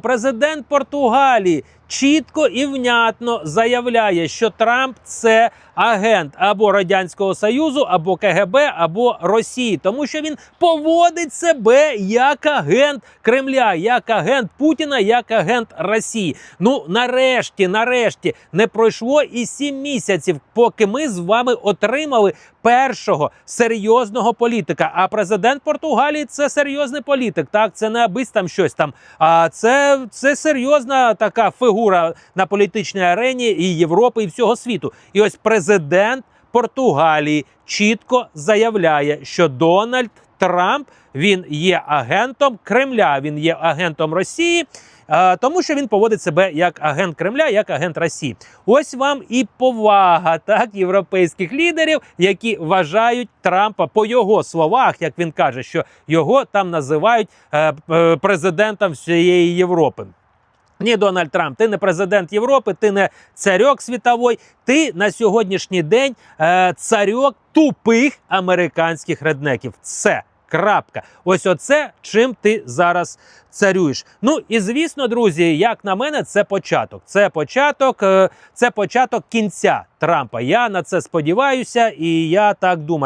Президент Португалії чітко і внятно заявляє, що Трамп це агент або Радянського Союзу, або КГБ, або Росії, тому що він поводить себе як агент Кремля, як агент Путіна, як агент Росії. Ну нарешті, нарешті, не пройшло і сім місяців, поки ми з вами отримали першого серйозного політика. А президент Португалії це серйозний політик. Так, це не абись там щось там. А це, це серйозна така фігура на політичній арені і Європи, і всього світу. І ось президент Португалії чітко заявляє, що Дональд Трамп він є агентом Кремля, він є агентом Росії. е, Тому що він поводить себе як агент Кремля, як агент Росії. Ось вам і повага так європейських лідерів, які вважають Трампа по його словах, як він каже, що його там називають е, е, президентом всієї Європи. Ні, Дональд Трамп, ти не президент Європи, ти не царьок світовий, ти на сьогоднішній день е, царьок тупих американських реднеків. Все. Крапка. Ось оце чим ти зараз царюєш. Ну і звісно, друзі, як на мене, це початок. Це початок, е, це початок кінця Трампа. Я на це сподіваюся, і я так думаю.